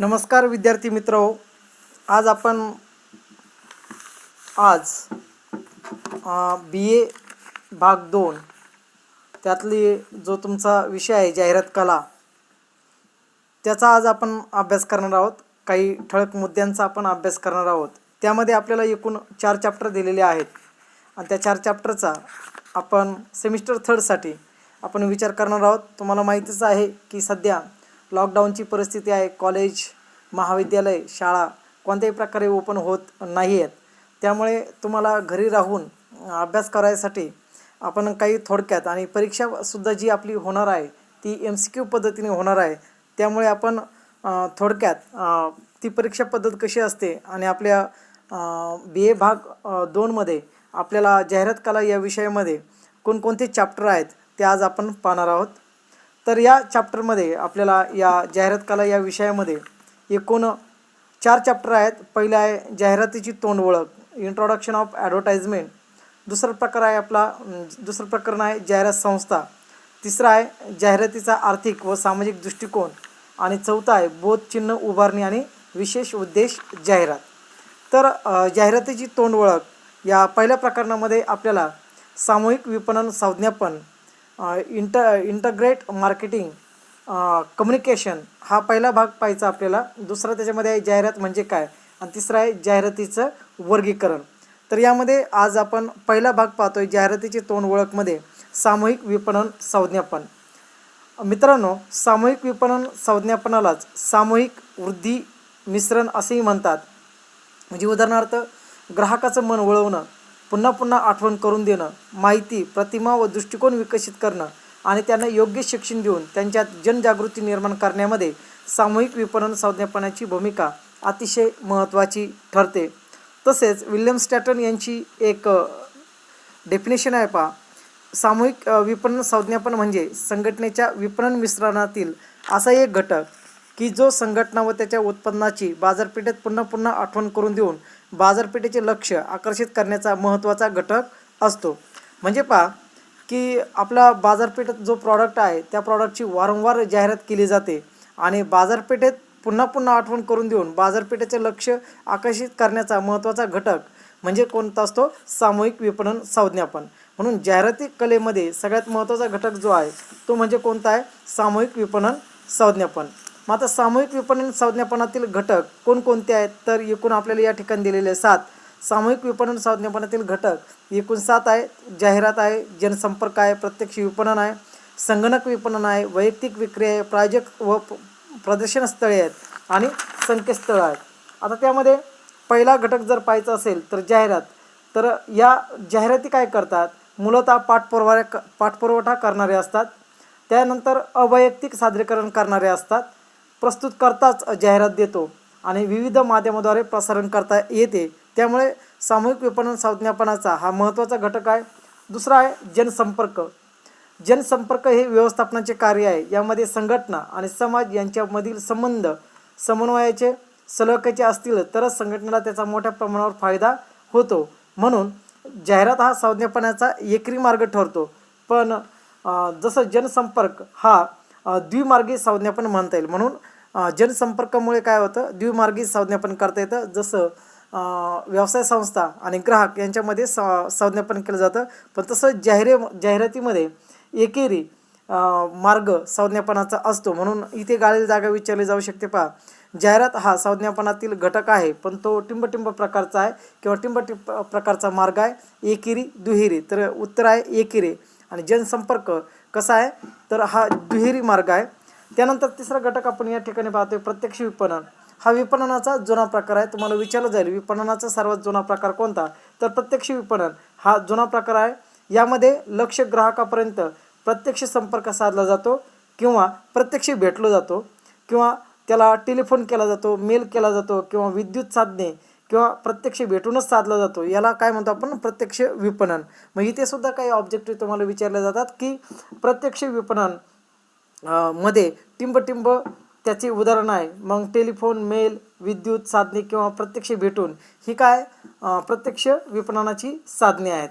नमस्कार विद्यार्थी मित्र आज आपण आज बी ए भाग दोन त्यातली जो तुमचा विषय आहे जाहिरात कला त्याचा आज आपण अभ्यास करणार आहोत. काही ठळक मुद्द्यांचा आपण अभ्यास करणार आहोत. त्यामध्ये आपल्याला एकूण चार चॅप्टर दिलेले आहेत. आणि त्या चार चॅप्टरचा आपण सेमिस्टर थर्डसाठी आपण विचार करणार आहोत. तुम्हाला माहितीच आहे की सध्या लॉकडाऊनची परिस्थिती आहे कॉलेज महाविद्यालय शाळा कोणत्याही प्रकारे ओपन होत नाही आहेत त्यामुळे तुम्हाला घरी राहून अभ्यास करायसाठी आपण काही थोडक्यात आणि परीक्षासुद्धा जी आपली होणार आहे ती एम सी क्यू पद्धतीने होणार आहे. त्यामुळे आपण थोडक्यात ती परीक्षा पद्धत कशी असते आणि आपल्या बी ए भाग दोनमध्ये आपल्याला जाहिरात कला या विषयामध्ये कोणकोणते चॅप्टर आहेत ते आज आपण पाहणार आहोत. तर या चॅप्टरमध्ये आपल्याला या जाहिरात कला या विषयामध्ये एकूण चार चॅप्टर आहेत. पहिलं आहे जाहिरातीची तोंड ओळख इंट्रोडक्शन ऑफ ॲडव्हर्टाइजमेंट दुसरा प्रकार आहे आपला दुसरं प्रकरण आहे जाहिरात संस्था. तिसरं आहे जाहिरातीचा आर्थिक व सामाजिक दृष्टिकोन. आणि चौथा आहे बोधचिन्ह उभारणी आणि विशेष उद्देश जाहिरात. तर जाहिरातीची तोंड ओळख या पहिल्या प्रकरणामध्ये आपल्याला सामूहिक विपणन संज्ञापन इंटर इंटग्रेट मार्केटिंग कम्युनिकेशन हा पहिला भाग पाहायचा आपल्याला. दुसरा त्याच्यामध्ये आहे जाहिरात म्हणजे काय? आणि तिसरा आहे जाहिरातीचं वर्गीकरण. तर यामध्ये आज आपण पहिला भाग पाहतोय जाहिरातीची तोंड ओळखमध्ये सामूहिक विपणन संज्ञापन. मित्रांनो सामूहिक विपणन संज्ञापनालाच सामूहिक वृद्धी मिश्रण असेही म्हणतात. म्हणजे उदाहरणार्थ ग्राहकाचं मन वळवणं पुन्हा पुन्हा आठवण करून देणं माहिती प्रतिमा व दृष्टिकोन विकसित करणं आणि त्यांना योग्य शिक्षण देऊन त्यांच्यात जनजागृती निर्माण करण्यामध्ये सामूहिक विपणन संज्ञापनाची भूमिका अतिशय महत्त्वाची ठरते. तसेच विल्यम स्टॅटन यांची एक डेफिनेशन आहे पहा. सामूहिक विपणन संज्ञापन म्हणजे संघटनेच्या विपणन मिश्रणातील असा एक घटक की जो संघटना व त्याच्या उत्पन्नाची बाजारपेठेत पुन्हा पुन्हा आठवण करून देऊन बाजारपेठेचे लक्ष आकर्षित करण्याचा महत्त्वाचा घटक असतो. म्हणजे पहा की आपला बाजारपेठेत जो प्रॉडक्ट आहे त्या प्रॉडक्टची वारंवार जाहिरात केली जाते आणि बाजारपेठेत पुन्हा पुन्हा आठवण करून देऊन बाजारपेठेचे लक्ष आकर्षित करण्याचा महत्त्वाचा घटक म्हणजे कोणता असतो? सामूहिक विपणन संज्ञापन. म्हणून जाहिराती कलेमध्ये सगळ्यात महत्त्वाचा घटक जो आहे तो म्हणजे कोणता आहे? सामूहिक विपणन संज्ञापन. मग आता सामूहिक विपणन संज्ञापनातील घटक कोणकोणते आहेत? तर एकूण आपल्याला या ठिकाणी दिलेले सात. सामूहिक विपणन संज्ञापनातील घटक एकूण सात आहे. जाहिरात आहे जनसंपर्क आहे प्रत्यक्ष विपणन आहे संगणक विपणन आहे वैयक्तिक विक्री आहे प्रायोजक व प्रदर्शन स्थळे आहेत आणि संकेतस्थळं आहेत. आता त्यामध्ये पहिला घटक जर पाहायचा असेल तर जाहिरात. तर या जाहिराती काय करतात? मूलतः पाठपुरवा पाठपुरवठा करणारे असतात. त्यानंतर अवैयक्तिक सादरीकरण करणारे असतात. प्रस्तुत करताच जाहिरात देतो आणि विविध माध्यमाद्वारे प्रसारण करता येते. त्यामुळे सामूहिक विपणन संज्ञापनाचा हा महत्त्वाचा घटक आहे. दुसरा आहे जनसंपर्क. जनसंपर्क हे व्यवस्थापनाचे कार्य आहे. यामध्ये संघटना आणि समाज यांच्यामधील संबंध समन्वयाचे सलोख्याचे असतील तरच संघटनेला त्याचा मोठ्या प्रमाणावर फायदा होतो. म्हणून जाहिरात हा संज्ञापनाचा एकरी मार्ग ठरतो. पण जसं जनसंपर्क हा द्विमार्गी संज्ञापन म्हणता येईल. म्हणून जनसंपर्कामुळे काय होतं? द्विमार्गी संज्ञापन करता येतं. जसं व्यवसाय संस्था आणि ग्राहक यांच्यामध्ये स संज्ञापन केलं जातं. पण तसं जाहिरे जाहिरातीमध्ये एकेरी मार्ग संज्ञापनाचा असतो. म्हणून इथे गाळील जागा विचारली जाऊ शकते. पहा जाहिरात हा संज्ञापनातील घटक आहे पण तो टिंबटिंब प्रकारचा आहे किंवा टिंबटिंब प्रकारचा मार्ग आहे. एकेरी दुहेरी. तर उत्तर आहे एकेरी. आणि जनसंपर्क कसा आहे? तर हा दुहेरी मार्ग आहे. त्यानंतर तिसरा घटक आपण या ठिकाणी पाहतोय प्रत्यक्ष विपणन. हा विपणनाचा जुना प्रकार आहे. तुम्हाला विचारलं जाईल विपणनाचा सर्वात जुना प्रकार कोणता? तर प्रत्यक्ष विपणन हा जुना प्रकार आहे. यामध्ये लक्ष ग्राहकापर्यंत प्रत्यक्ष संपर्क साधला जातो किंवा प्रत्यक्ष भेटलो जातो किंवा त्याला टेलिफोन केला जातो मेल केला जातो किंवा विद्युत साधने किंवा प्रत्यक्ष भेटूनच साधला जातो. याला काय म्हणतो आपण? प्रत्यक्ष विपणन. मग इथे सुद्धा काही ऑब्जेक्टिव्ह तुम्हाला विचारले जातात की प्रत्यक्ष विपणन मध्ये टिंबटिंब त्याचे उदाहरण आहे. मग टेलिफोन मेल विद्युत साधने किंवा प्रत्यक्ष भेटून ही काय? प्रत्यक्ष विपणनाची साधने आहेत.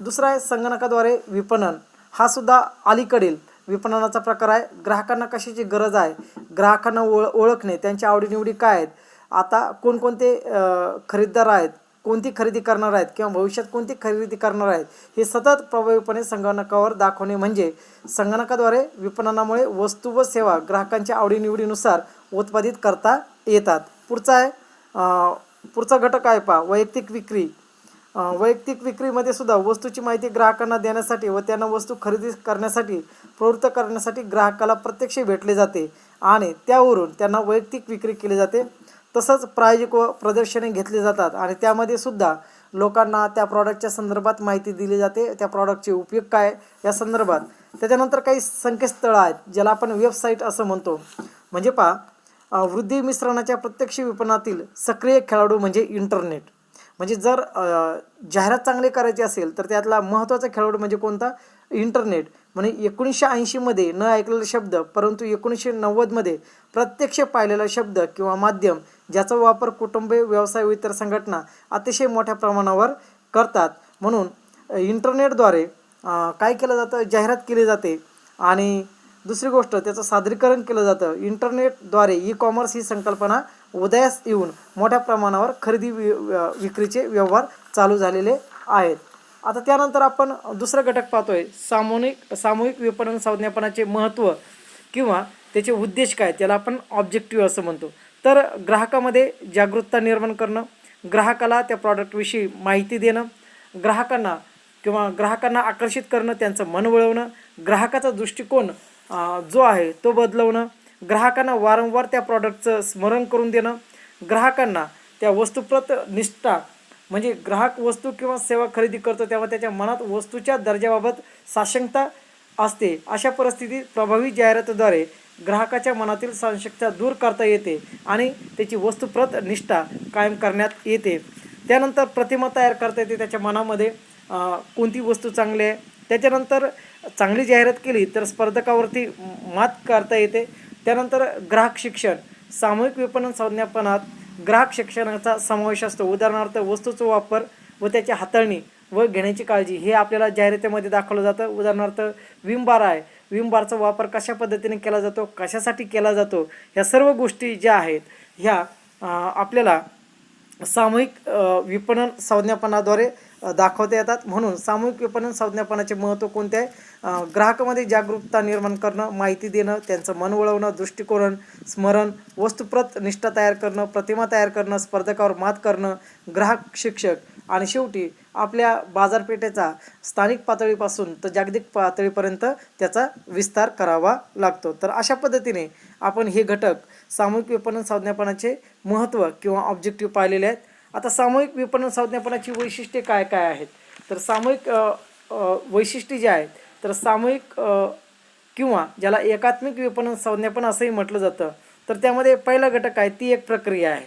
दुसरं आहे संगणकाद्वारे विपणन. हा सुद्धा अलीकडील विपणनाचा प्रकार आहे. ग्राहकांना कशाची गरज आहे? ग्राहकांना ओळ ओळखणे. त्यांच्या आवडीनिवडी काय आहेत? आता कोणकोणते खरेदीदार आहेत? कोणती खरेदी करणार आहेत किंवा भविष्यात कोणती खरेदी करणार आहेत हे सतत प्रभावीपणे संगणकावर दाखवणे म्हणजे संगणकाद्वारे विपणनामुळे वस्तू व सेवा ग्राहकांच्या आवडीनिवडीनुसार उत्पादित करता येतात. पुढचा आहे पुढचा घटक आहे पहा वैयक्तिक विक्री. वैयक्तिक विक्रीमध्ये सुद्धा वस्तूची माहिती ग्राहकांना देण्यासाठी व त्यांना वस्तू खरेदी करण्यासाठी प्रवृत्त करण्यासाठी ग्राहकाला प्रत्यक्ष भेटले जाते आणि त्यावरून त्यांना वैयक्तिक विक्री केली जाते. तसंच प्रायोजिक व प्रदर्शने घेतली जातात आणि त्यामध्ये सुद्धा लोकांना त्या प्रॉडक्टच्या संदर्भात माहिती दिली जाते. त्या प्रॉडक्टचे उपयोग काय या संदर्भात. त्याच्यानंतर काही संकेतस्थळं आहेत ज्याला आपण वेबसाईट असं म्हणतो. म्हणजे पहा वृद्धी मिश्रणाच्या प्रत्यक्ष विपणनातील सक्रिय खेळाडू म्हणजे इंटरनेट म्हणजे जर जाहिरात चांगली करायची असेल तर त्यातला महत्त्वाचा खेळाडू म्हणजे कोणता? इंटरनेट म्हणजे एकोणीसशे ऐंशीमध्ये न ऐकलेला शब्द परंतु एकोणीसशे नव्वदमध्ये प्रत्यक्ष पाहिलेला शब्द किंवा माध्यम ज्याचा वापर कुटुंबे व्यवसाय व इतर संघटना अतिशय मोठ्या प्रमाणावर करतात. म्हणून इंटरनेटद्वारे काय केलं जातं? जाहिरात केली जाते. आणि दुसरी गोष्ट त्याचं सादरीकरण केलं जातं. इंटरनेटद्वारे ई कॉमर्स ही संकल्पना उदयास येऊन मोठ्या प्रमाणावर खरेदी वि विक्रीचे व्यवहार चालू झालेले आहेत. आता त्यानंतर आपण दुसरा घटक पाहतोय. सामूहिक सामूहिक विपणन संज्ञापनाचे महत्त्व किंवा त्याचे उद्देश काय? त्याला आपण ऑब्जेक्टिव्ह असं म्हणतो. तर ग्राहकामध्ये जागरूकता निर्माण करणं ग्राहकाला त्या प्रॉडक्टविषयी माहिती देणं ग्राहकांना किंवा ग्राहकांना आकर्षित करणं त्यांचं मन वळवणं ग्राहकाचा दृष्टिकोन जो आहे तो बदलवणं ग्राहकांना वारंवार त्या प्रॉडक्टचं स्मरण करून देणं ग्राहकांना त्या वस्तुप्रत निष्ठा म्हणजे ग्राहक वस्तू किंवा सेवा खरेदी करतो तेव्हा त्याच्या मनात वस्तूच्या दर्जाबाबत साशंकता असते. अशा परिस्थितीत प्रभावी जाहिरातीद्वारे ग्राहकाच्या मनातील संशक्ता दूर करता येते आणि त्याची वस्तुप्रत निष्ठा कायम करण्यात येते. त्यानंतर प्रतिमा तयार करता येते. त्याच्या मनामध्ये कोणती वस्तू चांगली आहे? त्याच्यानंतर चांगली जाहिरात केली तर स्पर्धकावरती मात करता येते. त्यानंतर ग्राहक शिक्षण. सामूहिक विपणन संज्ञापनात ग्राहक शिक्षणाचा समावेश असतो. उदाहरणार्थ वस्तूचा वापर व त्याची हाताळणी व घेण्याची काळजी हे आपल्याला जाहिरातीमध्ये दाखवलं जातं. उदाहरणार्थ विम बार आहे. विम बारचा वापर कशा पद्धतीने केला जातो कशासाठी केला जातो ह्या सर्व गोष्टी ज्या आहेत ह्या आपल्याला सामूहिक विपणन संज्ञापनाद्वारे दाखवता येतात. म्हणून सामूहिक विपणन संज्ञापनाचे महत्त्व कोणते आहे? ग्राहकामध्ये जागरूकता निर्माण करणं माहिती देणं त्यांचं मन वळवणं दृष्टिकोन स्मरण वस्तुप्रत निष्ठा तयार करणं प्रतिमा तयार करणं स्पर्धकावर मात करणं ग्राहक शिक्षक आणि शेवटी आपल्या बाजारपेठेचा स्थानिक पातळीपासून तर जागतिक पातळीपर्यंत त्याचा विस्तार करावा लागतो. तर अशा पद्धतीने आपण हे घटक सामूहिक विपणन संज्ञापनाचे महत्त्व किंवा ऑब्जेक्टिव्ह पाहिलेले आहेत. आता सामूहिक विपणन संज्ञापनाची वैशिष्ट्ये काय काय आहेत? तर सामूहिक वैशिष्ट्ये जी आहेत तर सामूहिक किंवा ज्याला एकात्मिक विपणन संज्ञापन असंही म्हटलं जातं तर त्यामध्ये पहिला घटक आहे ती एक प्रक्रिया आहे.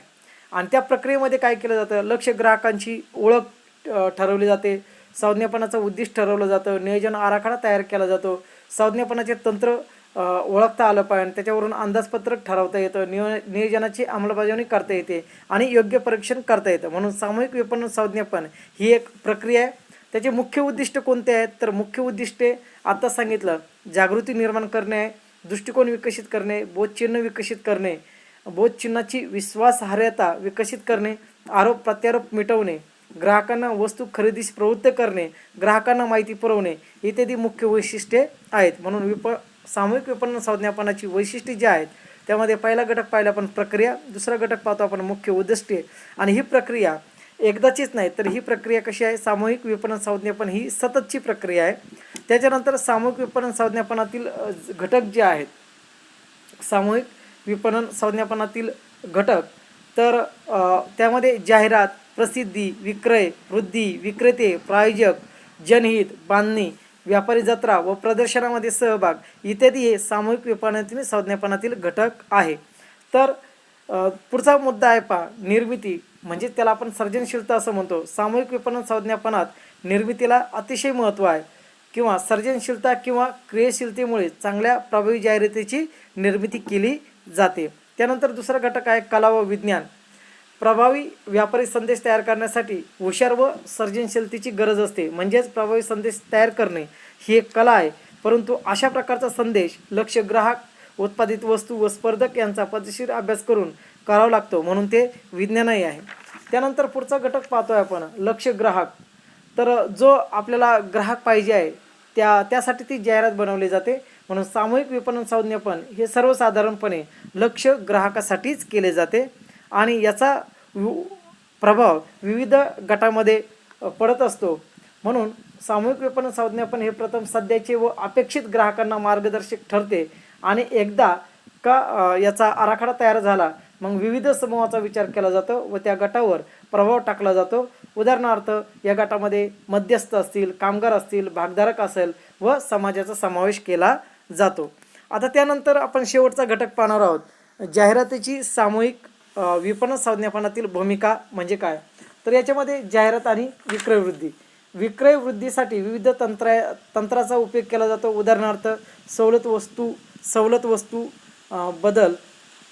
आणि त्या प्रक्रियेमध्ये काय केलं जातं? लक्ष ग्राहकांची ओळख ठरवली जाते. संज्ञापनाचं उद्दिष्ट ठरवलं जातं. नियोजन आराखडा तयार केला जातो. संज्ञापनाचे तंत्र ओळखता आलं पाहिजे त्याच्यावरून अंदाजपत्रक ठरवता येतं. नियो नियोजनाची अंमलबजावणी करता येते आणि योग्य परीक्षण करता येतं. म्हणून सामूहिक विपणन संज्ञापन ही एक प्रक्रिया आहे. त्याचे मुख्य उद्दिष्ट कोणते आहेत? तर मुख्य उद्दिष्टे आता सांगितलं. जागृती निर्माण करणे दृष्टिकोन विकसित करणे बोधचिन्ह विकसित करणे बोधचिन्हाची विश्वासार्हता विकसित करणे आरोप प्रत्यारोप मिटवणे ग्राहकांना वस्तू खरेदीस प्रवृत्त करणे ग्राहकांना माहिती पुरवणे इत्यादी मुख्य वैशिष्ट्ये आहेत. म्हणून विप सामूहिक विपणन संज्ञापनाची वैशिष्ट्ये जी आहेत त्यामध्ये पहिला घटक पाहिला आपण प्रक्रिया दुसरा घटक पाहतो आपण मुख्य उद्दिष्टे. आणि ही प्रक्रिया एकदाचीच नाही तर ही प्रक्रिया कशी आहे? सामूहिक विपणन संज्ञापन ही सततची प्रक्रिया आहे. त्याच्यानंतर सामूहिक विपणन संज्ञापनातील घटक जे आहेत सामूहिक विपणन संज्ञापनातील घटक तर त्यामध्ये जाहिरात प्रसिद्धी विक्रय वृद्धी विक्रेते प्रायोजक जनहित बांधणी व्यापारी जत्रा व प्रदर्शनामध्ये सहभाग इत्यादी हे सामूहिक विपणनातील संज्ञापनातील घटक आहे. तर पुढचा मुद्दा आहे पहा निर्मिती. म्हणजे त्याला आपण सर्जनशीलता असं म्हणतो. सामूहिक विपणन संज्ञापनात निर्मितीला अतिशय महत्त्व आहे. किंवा सर्जनशीलता किंवा क्रियाशीलतेमुळे चांगल्या प्रभावी जाहिरातीची निर्मिती केली जाते. त्यानंतर दुसरा घटक आहे कला व विज्ञान. प्रभावी व्यापारी संदेश तयार करण्यासाठी हुशार व सर्जनशीलतेची गरज असते. म्हणजेच प्रभावी संदेश तयार करणे ही एक कला आहे. परंतु अशा प्रकारचा संदेश लक्ष ग्राहक उत्पादित वस्तू व स्पर्धक यांचा पद्धतशीर अभ्यास करून करावा लागतो म्हणून ते विज्ञानही आहे. त्यानंतर पुढचा घटक पाहतोय आपण लक्ष ग्राहक. तर जो आपल्याला ग्राहक पाहिजे आहे त्या त्यासाठी ती जाहिरात बनवली जाते. म्हणून सामूहिक विपणन संज्ञापन हे सर्वसाधारणपणे लक्ष ग्राहकासाठीच केले जाते. आणि याचा प्रभाव विविध गटामध्ये पडत असतो. म्हणून सामूहिक विपणन संज्ञापन हे प्रथम सध्याचे व अपेक्षित ग्राहकांना मार्गदर्शक ठरते. आणि एकदा का याचा आराखडा तयार झाला मग विविध समूहाचा विचार केला जातो व त्या गटावर प्रभाव टाकला जातो. उदाहरणार्थ या गटामध्ये मध्यस्थ असतील कामगार असतील भागधारक असेल व समाजाचा समावेश केला जातो. आता त्यानंतर आपण शेवटचा घटक पाहणार आहोत. जाहिरातीची सामूहिक विपणन संज्ञापनातील भूमिका म्हणजे काय? तर याच्यामध्ये जाहिरात आणि विक्रय वृद्धी. विक्रय वृद्धीसाठी विविध तंत्र तंत्राचा उपयोग केला जातो. उदाहरणार्थ सवलत वस्तू सवलत वस्तू बदल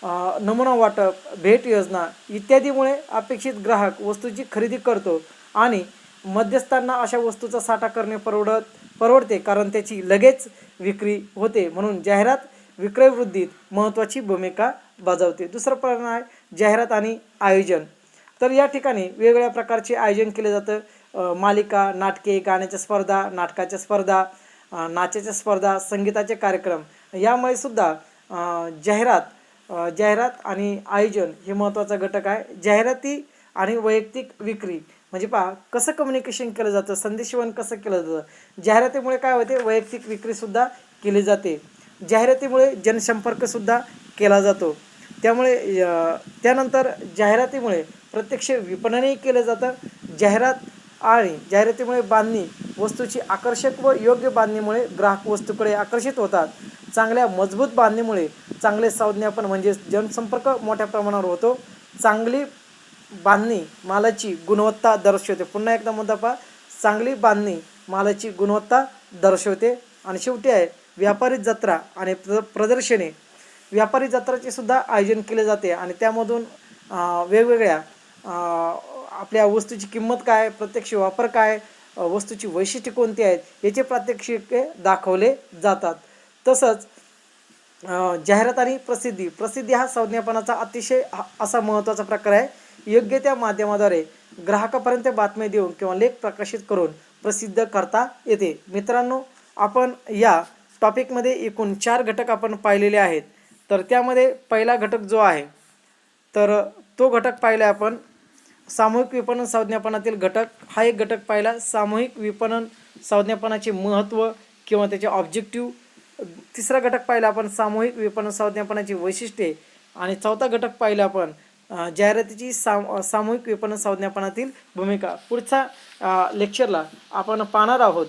नमुना वाटप भेट योजना इत्यादीमुळे अपेक्षित ग्राहक वस्तूची खरेदी करतो आणि मध्यस्थांना अशा वस्तूचा साठा करणे परवडत परवडते कारण त्याची लगेच विक्री होते म्हणून जाहिरात विक्रयवृद्धीत महत्त्वाची भूमिका बजावते. दुसरं परिणाम आहे जाहिरात आणि आयोजन. तर या ठिकाणी वेगवेगळ्या प्रकारचे आयोजन केले जातं. मालिका नाटके गाण्याच्या स्पर्धा नाटकाच्या स्पर्धा नाचाच्या स्पर्धा संगीताचे कार्यक्रम. यामुळे सुद्धा जाहिरात जाहिरात आणि आयोजन हे महत्त्वाचा घटक आहे. जाहिराती आणि वैयक्तिक विक्री. म्हणजे पहा कसं कम्युनिकेशन केलं जातं? संदेशवन कसं केलं जातं? जाहिरातीमुळे काय होते? वैयक्तिक विक्रीसुद्धा केली जाते. जाहिरातीमुळे जनसंपर्कसुद्धा केला जातो. त्यामुळे त्यानंतर जाहिरातीमुळे प्रत्यक्ष विपणनही केलं जातं. जाहिरात आणि जाहिरातीमुळे बांधणी वस्तूची आकर्षक व योग्य बांधणीमुळे ग्राहक वस्तूकडे आकर्षित होतात. चांगल्या मजबूत बांधणीमुळे चांगले संज्ञापन म्हणजे जनसंपर्क मोठ्या प्रमाणावर होतो. चांगली बांधणी मालाची गुणवत्ता दर्शवते. पुन्हा एकदा मुद्दा पहा. चांगली बांधणी मालाची गुणवत्ता दर्शवते. आणि शेवटी आहे व्यापारी जत्रा आणि प्र प्रदर्शने. व्यापारी जत्राचे सुद्धा आयोजन केले जाते आणि त्यामधून वेगवेगळ्या आपल्या वस्तूची किंमत काय प्रत्यक्ष वापर काय वस्तूची वैशिष्ट्ये कोणती आहेत याचे प्रात्यक्षिके दाखवले जातात. तसंच जाहिरात आणि प्रसिद्धी. प्रसिद्धी हा संज्ञापनाचा अतिशय हा- असा महत्त्वाचा प्रकार आहे. योग्य त्या माध्यमाद्वारे ग्राहकापर्यंत बातम्या देऊन किंवा लेख प्रकाशित करून प्रसिद्ध करता येते. मित्रांनो आपण या टॉपिकमध्ये एकूण चार घटक आपण पाहिलेले आहेत. तर त्यामध्ये पहिला घटक जो आहे तर तो घटक पाहिला आपण सामूहिक विपणन संज्ञापनातील घटक. हा एक घटक पाहिला. सामूहिक विपणन संज्ञापनाचे महत्त्व किंवा त्याचे ऑब्जेक्टिव्ह तिसरा घटक पाहिला आपण सामूहिक विपणन संज्ञापनाची वैशिष्ट्ये. आणि चौथा घटक पाहिला आपण जाहिरातीची साम सामूहिक विपणन संज्ञापनातील भूमिका. पुढच्या लेक्चरला आपण पाहणार आहोत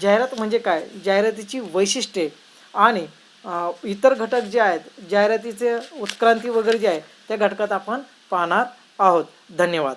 जाहिरात म्हणजे काय? जाहिरातीची वैशिष्ट्ये. आणि इतर घटक जे आहेत जाहिरातीचे उत्क्रांती वगैरे जे आहे त्या घटकात आपण पाहणार आहोत. धन्यवाद.